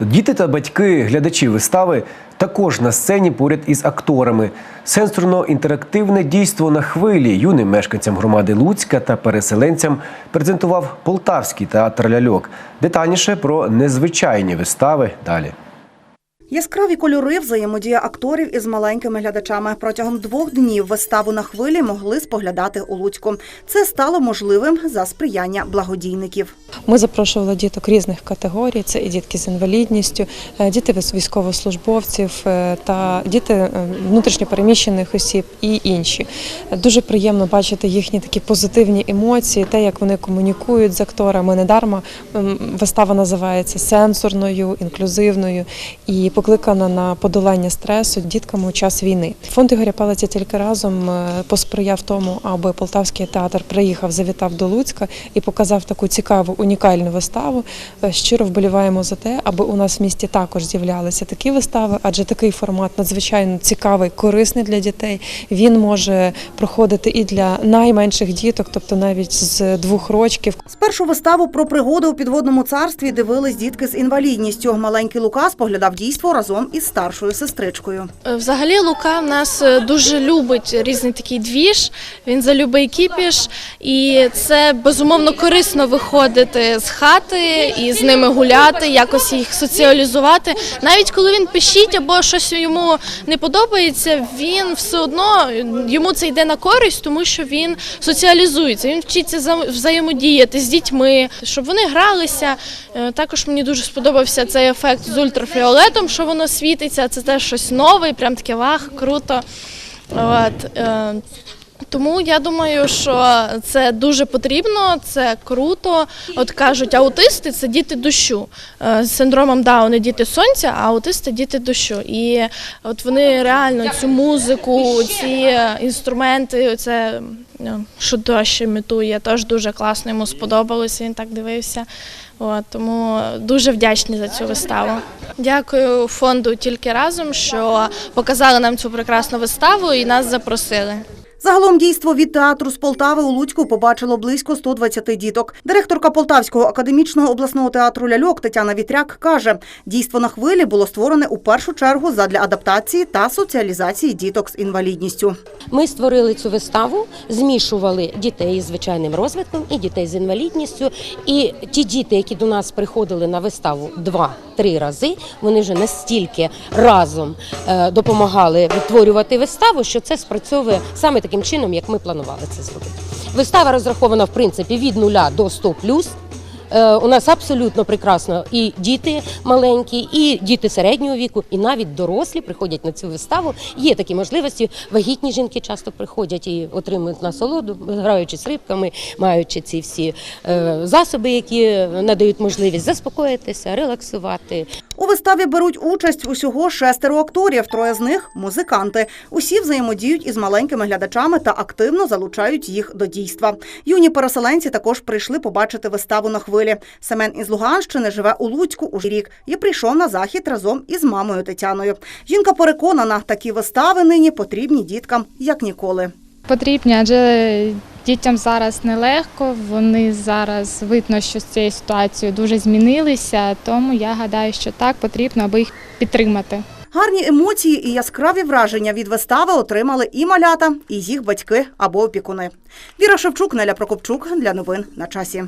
Діти та батьки, глядачі вистави також на сцені поряд із акторами. Сенсорно-інтерактивне дійство на хвилі юним мешканцям громади Луцька та переселенцям презентував Полтавський театр ляльок. Детальніше про незвичайні вистави далі. Яскраві кольори взаємодія акторів із маленькими глядачами. Протягом двох днів виставу на хвилі могли споглядати у Луцьку. Це стало можливим за сприяння благодійників. Ми запрошували діток різних категорій. Це і дітки з інвалідністю, е, діти військовослужбовців е, та діти е, внутрішньопереміщених осіб і інші. Дуже приємно бачити їхні такі позитивні емоції, те, як вони комунікують з акторами. Недарма вистава називається сенсорною, інклюзивною і покликана на подолання стресу дітками у час війни. Фонд Ігоря Палиця тільки разом е, посприяв тому, аби Полтавський театр приїхав, завітав до Луцька і показав таку цікаву унікальну виставу. Е, Щиро вболіваємо за те, аби у нас в місті також з'являлися такі вистави, адже такий формат надзвичайно цікавий, корисний для дітей. Він може проходити і для найменших діток, тобто навіть з двох рочків. Спершу виставу про пригоди у підводному царстві дивились дітки з інвалідністю. Маленький Лука споглядав дійство разом із старшою сестричкою. Е, Взагалі Лука в нас е, дуже любить різний такий двіж. Він за любий кіпіш, і це безумовно корисно виходити з хати і з ними гуляти, якось їх соціалізувати. Навіть коли він пишіть або щось йому не подобається, він все одно йому це йде на користь, тому що він соціалізується. Він вчиться за- взаємодіяти з дітьми, щоб вони гралися. Е, Також мені дуже сподобався цей ефект з ультрафіолетом, що воно світиться. Це теж щось нове, і прям таке вах, круто. От, е, тому я думаю, що це дуже потрібно, це круто. От кажуть, аутисти це діти дощу. Е, З синдромом Дауна діти сонця, а аутисти діти дощу. І от вони реально цю музику, ці інструменти, це е, що дощ імітує, теж дуже класно йому сподобалося. Він так дивився. От, тому дуже вдячні за цю виставу. Дякую фонду тільки разом, що показали нам цю прекрасну виставу і нас запросили. Загалом дійство від театру з Полтави у Луцьку побачило близько 120 діток. Директорка Полтавського академічного обласного театру ляльок Тетяна Вітряк каже, дійство на хвилі було створене у першу чергу задля адаптації та соціалізації діток з інвалідністю. Ми створили цю виставу, змішували дітей з звичайним розвитком і дітей з інвалідністю. І ті діти, які до нас приходили на виставу два-три рази, вони вже настільки разом е, допомагали відтворювати виставу, що це спрацьовує саме таким чином, як ми планували це зробити. Вистава розрахована в принципі від нуля до 100+. Е, У нас абсолютно прекрасно і діти маленькі, і діти середнього віку, і навіть дорослі приходять на цю виставу. Є такі можливості. Вагітні жінки часто приходять і отримують насолоду, граючи з рибками, маючи ці всі е, засоби, які надають можливість заспокоїтися, релаксувати. У виставі беруть участь усього шестеро акторів, троє з них музиканти. Усі взаємодіють із маленькими глядачами та активно залучають їх до дійства. Юні переселенці також прийшли побачити виставу на хвилі. Семен із Луганщини живе у Луцьку уже рік і прийшов на захід разом із мамою Тетяною. Жінка переконана, такі вистави нині потрібні діткам як ніколи. потрібні, адже дітям зараз нелегко. Вони зараз видно, що з цією ситуацією дуже змінилися. Тому я гадаю, що так потрібно, аби їх підтримати. Гарні емоції і яскраві враження від вистави отримали і малята, і їх батьки або опікуни. Віра Шевчук, Неля Прокопчук для новин на часі.